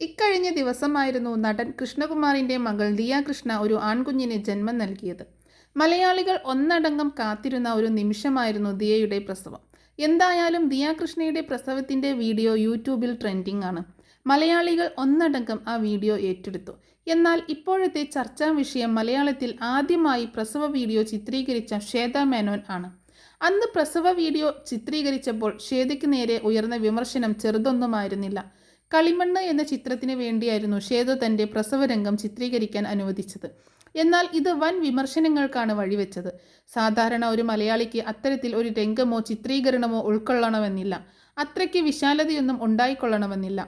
ഇക്കഴിഞ്ഞ ദിവസമായിരുന്നു നടൻ കൃഷ്ണകുമാറിന്റെ മകൾ ദിയ കൃഷ്ണ ഒരു ആൺകുഞ്ഞിന് ജന്മം നൽകിയത്. മലയാളികൾ ഒന്നടങ്കം കാത്തിരുന്ന ഒരു നിമിഷമായിരുന്നു ദിയയുടെ പ്രസവം. എന്തായാലും ദിയ കൃഷ്ണയുടെ പ്രസവത്തിന്റെ വീഡിയോ യൂട്യൂബിൽ ട്രെൻഡിംഗ് ആണ്. മലയാളികൾ ഒന്നടങ്കം ആ വീഡിയോ ഏറ്റെടുത്തു. എന്നാൽ ഇപ്പോഴത്തെ ചർച്ചാ വിഷയം മലയാളത്തിൽ ആദ്യമായി പ്രസവ വീഡിയോ ചിത്രീകരിച്ച ശ്വേത മേനോൻ ആണ്. അന്ന് പ്രസവ വീഡിയോ ചിത്രീകരിച്ചപ്പോൾ ശ്വേതയ്ക്ക് നേരെ ഉയർന്ന വിമർശനം ചെറുതൊന്നുമായിരുന്നില്ല. കളിമണ്ണ് എന്ന ചിത്രത്തിന് വേണ്ടിയായിരുന്നു ഷേതു തന്റെ പ്രസവരംഗം ചിത്രീകരിക്കാൻ അനുവദിച്ചത്. എന്നാൽ ഇത് വൻ വിമർശനങ്ങൾക്കാണ് വഴിവെച്ചത്. സാധാരണ ഒരു മലയാളിക്ക് അത്തരത്തിൽ ഒരു രംഗമോ ചിത്രീകരണമോ ഉൾക്കൊള്ളണമെന്നില്ല. അത്രയ്ക്ക് വിശാലതയൊന്നും ഉണ്ടായിക്കൊള്ളണമെന്നില്ല.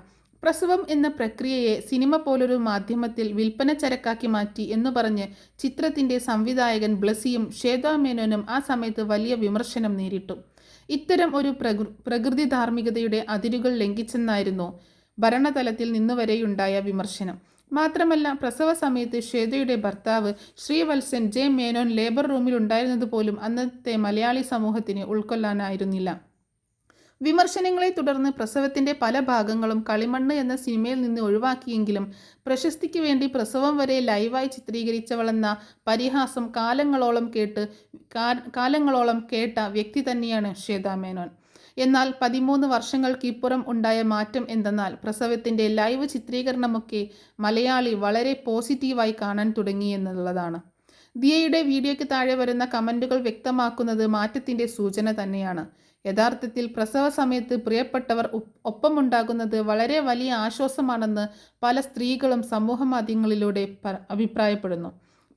പ്രസവം എന്ന പ്രക്രിയയെ സിനിമ പോലൊരു മാധ്യമത്തിൽ വിൽപ്പന ചരക്കാക്കി മാറ്റി എന്ന് പറഞ്ഞ് ചിത്രത്തിന്റെ സംവിധായകൻ ബ്ലസിയും ശ്വേതാ മേനോനും ആ സമയത്ത് വലിയ വിമർശനം നേരിട്ടു. ഇത്തരം ഒരു പ്രകൃ പ്രകൃതി ധാർമ്മികതയുടെ അതിരുകൾ ലംഘിച്ചെന്നായിരുന്നു ഭരണതലത്തിൽ നിന്നുവരെയുണ്ടായ വിമർശനം. മാത്രമല്ല പ്രസവ സമയത്ത് ശ്വേതയുടെ ഭർത്താവ് ശ്രീവത്സൻ ജെ മേനോൻ ലേബർ റൂമിൽ ഉണ്ടായിരുന്നത് പോലും അന്നത്തെ മലയാളി സമൂഹത്തിന് ഉൾക്കൊള്ളാനായിരുന്നില്ല. വിമർശനങ്ങളെ തുടർന്ന് പ്രസവത്തിന്റെ പല ഭാഗങ്ങളും കളിമണ്ണ് എന്ന സിനിമയിൽ നിന്ന് ഒഴിവാക്കിയെങ്കിലും പ്രശസ്തിക്ക് വേണ്ടി പ്രസവം വരെ ലൈവായി ചിത്രീകരിച്ചവളെന്ന പരിഹാസം കാലങ്ങളോളം കേട്ട് കാലങ്ങളോളം കേട്ട വ്യക്തി തന്നെയാണ് ശ്വേതാ മേനോൻ. എന്നാൽ പതിമൂന്ന് വർഷങ്ങൾക്കിപ്പുറം ഉണ്ടായ മാറ്റം എന്തെന്നാൽ പ്രസവത്തിന്റെ ലൈവ് ചിത്രീകരണമൊക്കെ മലയാളി വളരെ പോസിറ്റീവായി കാണാൻ തുടങ്ങി എന്നുള്ളതാണ്. ദിയയുടെ വീഡിയോയ്ക്ക് താഴെ വരുന്ന കമന്റുകൾ വ്യക്തമാക്കുന്നത് മാറ്റത്തിന്റെ സൂചന തന്നെയാണ്. യഥാർത്ഥത്തിൽ പ്രസവ സമയത്ത് പ്രിയപ്പെട്ടവർ ഒപ്പമുണ്ടാകുന്നത് വളരെ വലിയ ആശ്വാസമാണെന്ന് പല സ്ത്രീകളും സമൂഹ മാധ്യമങ്ങളിലൂടെ അഭിപ്രായപ്പെടുന്നു.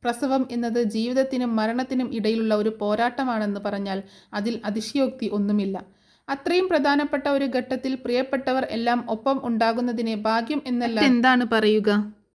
പ്രസവം എന്നത് ജീവിതത്തിനും മരണത്തിനും ഇടയിലുള്ള ഒരു പോരാട്ടമാണെന്ന് പറഞ്ഞാൽ അതിൽ അതിശയോക്തി ഒന്നുമില്ല. അത്രയും പ്രധാനപ്പെട്ട ഒരു ഘട്ടത്തിൽ പ്രിയപ്പെട്ടവർ എല്ലാം ഒപ്പം ഉണ്ടാകുന്നതിനെ ഭാഗ്യം എന്നല്ല. എന്താണ് പറയുക?